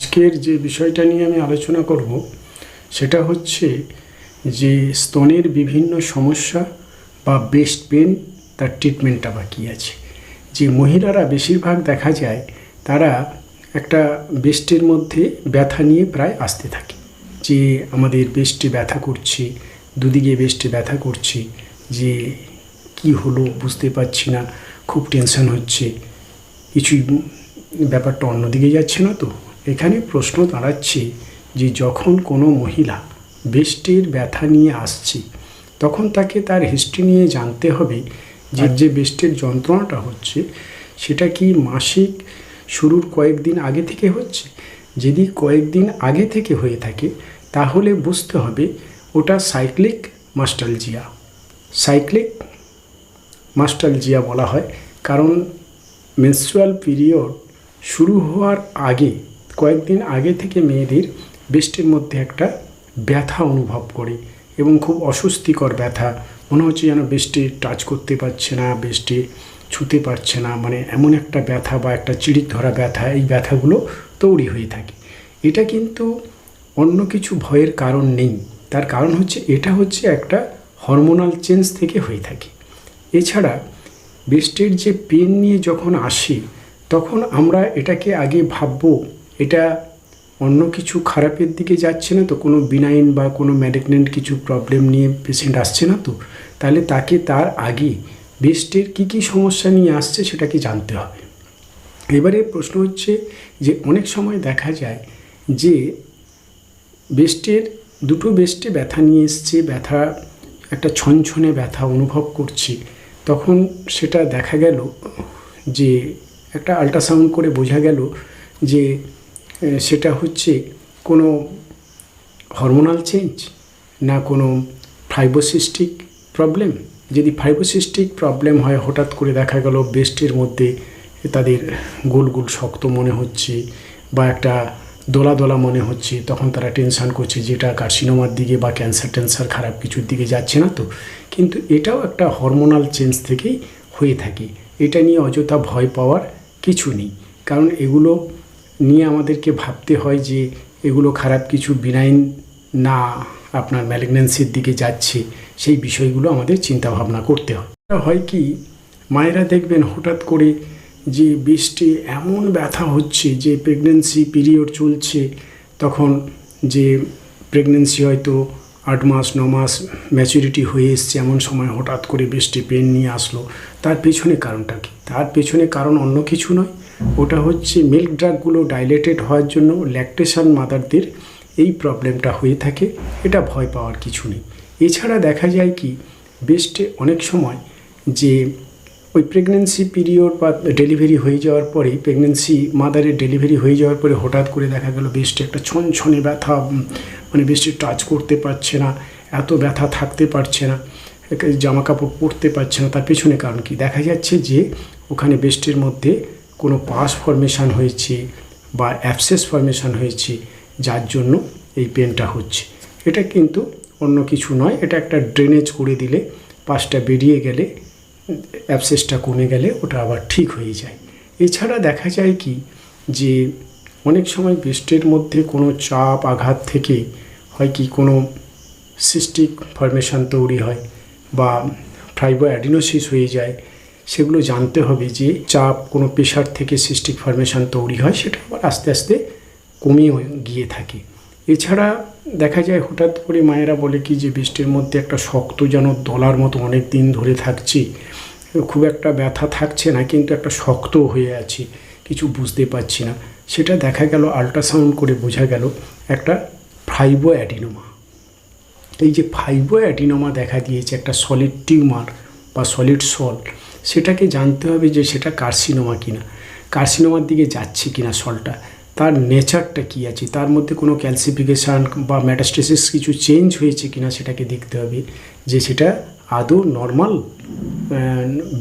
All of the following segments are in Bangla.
আজকের যে বিষয়টা নিয়ে আমি আলোচনা করব, সেটা হচ্ছে যে স্তনের বিভিন্ন সমস্যা বা বেস্ট পেন তার ট্রিটমেন্টটা বাকি আছে। যে মহিলারা বেশিরভাগ দেখা যায়, তারা একটা বেস্টের মধ্যে ব্যথা নিয়ে প্রায় আসতে থাকে। যে আমাদের বেস্টে ব্যথা করছে, দুদিকে বেস্টে ব্যথা করছে, যে কি হলো বুঝতে পারছি না, খুব টেনশন হচ্ছে, কিছুই ব্যাপারটা অন্যদিকে যাচ্ছে না তো। এখানে প্রশ্ন দাঁড়াচ্ছে যে যখন কোনো মহিলা বেস্টের ব্যথা নিয়ে আসছে তখন তাকে তার হিস্ট্রি নিয়ে জানতে হবে যে যে বেস্টের যন্ত্রণাটা হচ্ছে সেটা কি মাসিক শুরুর কয়েকদিন আগে থেকে হচ্ছে? যদি কয়েকদিন আগে থেকে হয়ে থাকে তাহলে বুঝতে হবে ওটা সাইক্লিক মাস্টালজিয়া। সাইক্লিক মাস্টালজিয়া বলা হয় কারণ মেনস্ট্রুয়াল পিরিয়ড শুরু হওয়ার আগে কয়েকদিন আগে থেকে মেয়েদের বেস্টের মধ্যে একটা ব্যথা অনুভব করে এবং খুব অস্বস্তিকর ব্যথা। মনে হচ্ছে যেন বেস্টে টাচ করতে পারছে না বেস্টে ছুতে পারছে না মানে এমন একটা ব্যথা বা একটা চিড়িক ধরা ব্যথা, এই ব্যথাগুলো তৈরি হয়ে থাকে। এটা কিন্তু অন্য কিছু ভয়ের কারণ নেই। তার কারণ হচ্ছে, এটা হচ্ছে একটা হরমোনাল চেঞ্জ থেকে হয়ে থাকে। এছাড়া বেস্টের যে পেন নিয়ে যখন আসে, তখন আমরা এটাকে আগে ভাববো এটা অন্য কিছু খারাপের দিকে যাচ্ছে না তো? কোনো বিনাইন বা কোনো ম্যালিগনেন্ট কিছু প্রবলেম নিয়ে পেশেন্ট আসছে না তো? তাহলে তাকে তার আগে বেস্টের কী কী সমস্যা নিয়ে আসছে সেটাকে জানতে হবে। এবারে প্রশ্ন হচ্ছে যে অনেক সময় দেখা যায় যে বেস্টের দুটো বেস্টে ব্যথা নিয়ে এসছে, ব্যথা, একটা ছনছনে ব্যথা অনুভব করছি। তখন সেটা দেখা গেল যে একটা আল্ট্রাসাউন্ড করে বোঝা গেল যে সেটা হচ্ছে কোনো হরমোনাল চেঞ্জ না কোনো ফাইবোসিস্টিক প্রবলেম যদি ফাইবোসিস্টিক প্রবলেম হয়, হঠাৎ করে দেখা গেল বেস্টের মধ্যে তাদের গোল গোল শক্ত মনে হচ্ছে বা একটা দোলা দোলা মনে হচ্ছে, তখন তারা টেনশান করছে যেটা কার্সিনোমার দিকে বা ক্যান্সার ট্যান্সার খারাপ কিছুর দিকে যাচ্ছে না তো? কিন্তু এটাও একটা হরমোনাল চেঞ্জ থেকেই হয়ে থাকে। এটা নিয়ে অযথা ভয় পাওয়ার কিছু নেই। কারণ এগুলো নিয়ে আমাদেরকে ভাবতে হয় যে এগুলো খারাপ কিছু বিনাইন না আপনার ম্যালিগন্যান্সির দিকে যাচ্ছে, সেই বিষয়গুলো আমাদের চিন্তা ভাবনা করতে হয়। হয় কি, মায়েরা দেখবেন হঠাৎ করে যে বৃষ্টি এমন ব্যথা হচ্ছে যে প্রেগনেন্সি পিরিয়ড চলছে, তখন যে প্রেগনেন্সি হয়তো আট মাস, ন মাস ম্যাচুরিটি হয়ে এসছে, এমন সময় হঠাৎ করে বৃষ্টি পেন নিয়ে আসলো। তার পেছনে কারণটা কি? তার পেছনে কারণ অন্য কিছু নয় ওটা হচ্ছে মিল্ক ড্রাগগুলো ডাইলেটেড হওয়ার জন্য ল্যাকটেশন মাদারদের এই প্রবলেমটা হয়ে থাকে। এটা ভয় পাওয়ার কিছু নেই। এছাড়া দেখা যায় কি বেস্টে অনেক সময় যে ওই প্রেগনেন্সি পিরিয়ড বা ডেলিভারি হয়ে যাওয়ার পরে প্রেগনেন্সি মাদারের ডেলিভারি হয়ে যাওয়ার পরে হঠাৎ করে দেখা গেল বেস্টে একটা ছনছনে ব্যথা মানে বেস্টে টাচ করতে পারছে না, এত ব্যথা থাকতে পারছে না জামা কাপড় পরতে পারছে না, তার পেছনে কারণ কি? দেখা যাচ্ছে যে ওখানে বেস্টের মধ্যে কোনো পাস ফর্মেশন হয়েছে বা অ্যাবসেস ফর্মেশন হয়েছে, যার জন্য এই পেনটা হচ্ছে। এটা কিন্তু অন্য কিছু নয়, এটা একটা ড্রেনেজ করে দিলে পাসটা বেরিয়ে গেলে অ্যাবসেসটা কমে গেলে ওটা আবার ঠিক হয়ে যায়। এছাড়া দেখা যায় কি, যে অনেক সময় বেস্টের মধ্যে কোনো চাপ, আঘাত থেকে হয় কি, কোনো সিস্টিক ফরমেশন তৈরি হয় বা ফাইবো অ্যাডিনোসিস হয়ে যায় সেগুলো জানতে হবে যে চাপ কোনো প্রেশার থেকে সিস্টিক ফরমেশন তৈরি হয়, সেটা আবার আস্তে আস্তে কমিয়ে গিয়ে থাকে। এছাড়া দেখা যায় হঠাৎ করে মায়েরা বলে কি যে বৃষ্টির মধ্যে একটা শক্ত যেন দলার মতো অনেক দিন ধরে থাকছি, খুব একটা ব্যথা থাকছে না, কিন্তু একটা শক্ত হয়ে আছে, কিছু বুঝতে পারছি না। সেটা দেখা গেল আল্ট্রাসাউন্ড করে বোঝা গেল, একটা ফাইবো অ্যাডিনোমা এই যে ফাইবো অ্যাডিনোমা দেখা দিয়েছে, একটা সলিড টিউমার বা সলিড সল্ট সেটাকে জানতে হবে যে সেটা কার্সিনোমা কিনা। কার্সিনোমার দিকে যাচ্ছে কিনা সলটা তার নেচারটা কী আছে, তার মধ্যে কোনো ক্যালসিফিকেশান বা ম্যাটাস্টেসিস কিছু চেঞ্জ হয়েছে কিনা সেটাকে দেখতে হবে, যে সেটা আদৌ নর্মাল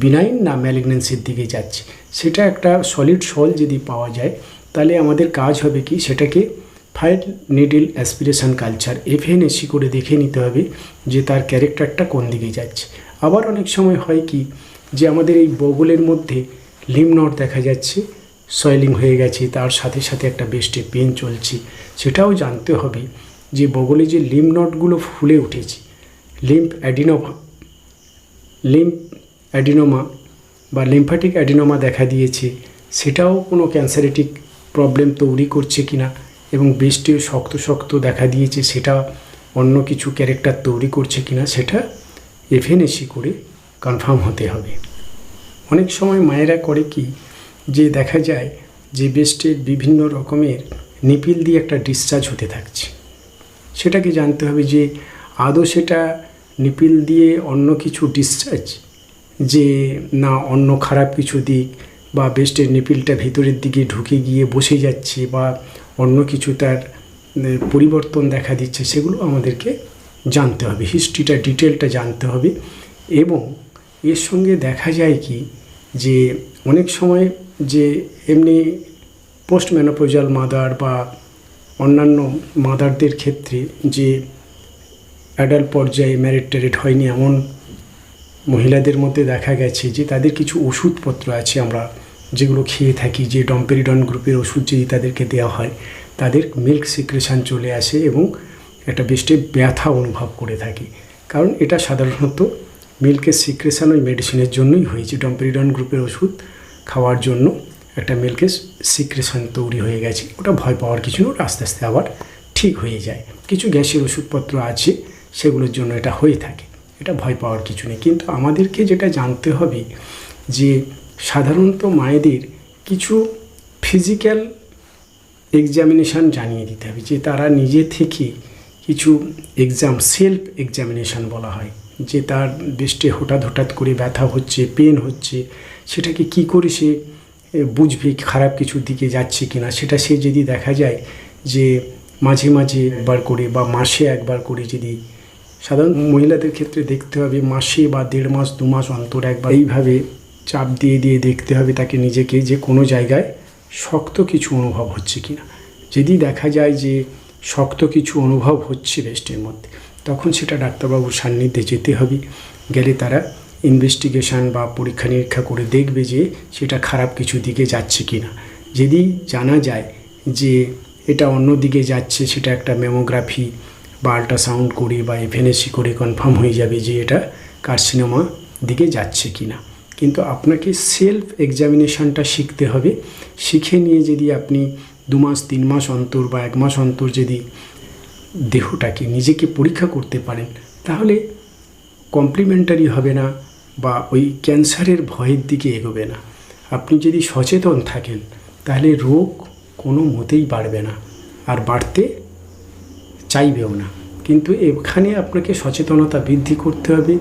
বিনাইন না ম্যালিগনেন্সির দিকে যাচ্ছে। সেটা একটা সলিড সল যদি পাওয়া যায়, তাহলে আমাদের কাজ হবে কি, সেটাকে fine needle aspiration culture FNAC করে দেখে নিতে হবে যে তার ক্যারেক্টারটা কোন দিকে যাচ্ছে। আবার অনেক সময় হয় কি যে আমাদের এই বগলের মধ্যে লিমনট দেখা যাচ্ছে, সয়েলিং হয়ে গেছে, তার সাথে সাথে একটা বেস্টে পেন চলছে। সেটাও জানতে হবে যে বগলে যে লিম নটগুলো ফুলে উঠেছে, লিম্ফ অ্যাডিনোমা লিম্ফ অ্যাডিনোমা বা লিম্ফ্যাটিক অ্যাডিনোমা দেখা দিয়েছে, সেটাও কোনো ক্যান্সারেটিক প্রবলেম তৈরি করছে কিনা এবং বৃষ্টিও শক্ত শক্ত দেখা দিয়েছে, সেটা অন্য কিছু ক্যারেক্টার তৈরি করছে কিনা, সেটা এফএনএসি করে কনফার্ম হতে হবে। অনেক সময় মায়েরা করে কি, যে দেখা যায় যে বেস্টের বিভিন্ন রকমের নিপিল দিয়ে একটা ডিসচার্জ হতে থাকছে। সেটাকে জানতে হবে যে আদৌ সেটা নিপিল দিয়ে অন্য কিছু ডিসচার্জ যে না অন্য খারাপ কিছু দিক বা বেস্টের নিপিলটা ভিতরের দিকে ঢুকে গিয়ে বসে যাচ্ছে বা অন্য কিছু তার পরিবর্তন দেখা দিচ্ছে, সেগুলো আমাদেরকে জানতে হবে হিস্ট্রিটা ডিটেলটা জানতে হবে। এবং এর সঙ্গে দেখা যায় কি যে অনেক সময় যে এমনি পোস্ট ম্যানোপোজাল মাদার বা অন্যান্য মাদারদের ক্ষেত্রে যে অ্যাডাল্ট পর্যায়ে ম্যারিড ট্যারিড হয়নি এমন মহিলাদের মধ্যে দেখা গেছে যে তাদের কিছু ওষুধপত্র আছে আমরা যেগুলো খেয়ে থাকি, যে ডম্পেরিডন গ্রুপের ওষুধ যদি তাদেরকে দেওয়া হয়, তাদের মিল্ক সিক্রেশন চলে আসে এবং একটা বেস্টে ব্যথা অনুভব করে থাকি। কারণ এটা সাধারণত মিল্কের সিক্রেশন ওই মেডিসিনের জন্যই হয়েছে ডম্পেরিডন গ্রুপের ওষুধ খাওয়ার জন্য একটা মিল্কের সিক্রেশন তৈরি হয়ে গেছে। ওটা ভয় পাওয়ার কিছু না আস্তে আস্তে আবার ঠিক হয়ে যায়। কিছু গ্যাসের ওষুধপত্র আছে, সেগুলোর জন্য এটা হয়ে থাকে। এটা ভয় পাওয়ার কিছু নেই। কিন্তু আমাদেরকে যেটা জানতে হবে যে সাধারণত মায়েদের কিছু ফিজিক্যাল এক্সামিনেশান জানিয়ে দিতে হবে। যে তারা নিজে থেকে কিছু এক্সাম সেলফ এক্সামিনেশান বলা হয়, যে তার বেস্টে হঠাৎ হঠাৎ করে ব্যথা হচ্ছে পেন হচ্ছে, সেটাকে কি করে সে বুঝবে খারাপ কিছুর দিকে যাচ্ছে কি না সেটা সে যদি দেখা যায় যে মাঝে মাঝে একবার করে বা মাসে একবার করে যদি, সাধারণ মহিলাদের ক্ষেত্রে দেখতে হবে মাসে বা দেড় মাস, দু মাস অন্তর একবার এইভাবে চাপ দিয়ে দিয়ে দেখতে হবে তাকে নিজেকে যে কোনো জায়গায় শক্ত কিছু অনুভব হচ্ছে কি না যদি দেখা যায় যে শক্ত কিছু অনুভব হচ্ছে বেস্টের মধ্যে। তখন সেটা ডাক্তারবাবুর সান্নিধ্যে যেতে হবে। গেলে তারা ইনভেস্টিগেশন বা পরীক্ষা নিরীক্ষা করে দেখবে যে সেটা খারাপ কিছু দিকে যাচ্ছে কি না যদি জানা যায় যে এটা অন্য দিকে যাচ্ছে, সেটা একটা মেমোগ্রাফি বা আল্ট্রাসাউন্ড করে বা এফএনএসি করে কনফার্ম হয়ে যাবে যে এটা কার্সিনোমা দিকে যাচ্ছে কি না কিন্তু আপনাকে সেলফ এক্সামিনেশনটা শিখতে হবে। শিখে নিয়ে যদি আপনি দু মাস তিন মাস অন্তর বা এক মাস অন্তর যদি দেহটাকে নিজেকে পরীক্ষা করতে পারেন, তাহলে কমপ্লিমেন্টারি হবে না বা ওই ক্যান্সারের ভয়ের দিকে এগোবে না। আপনি যদি সচেতন থাকেন, তাহলে রোগ কোনো মতেই বাড়বে না আর বাড়তে চাইবেও না। কিন্তু এখানে আপনাকে সচেতনতা বৃদ্ধি করতে হবে।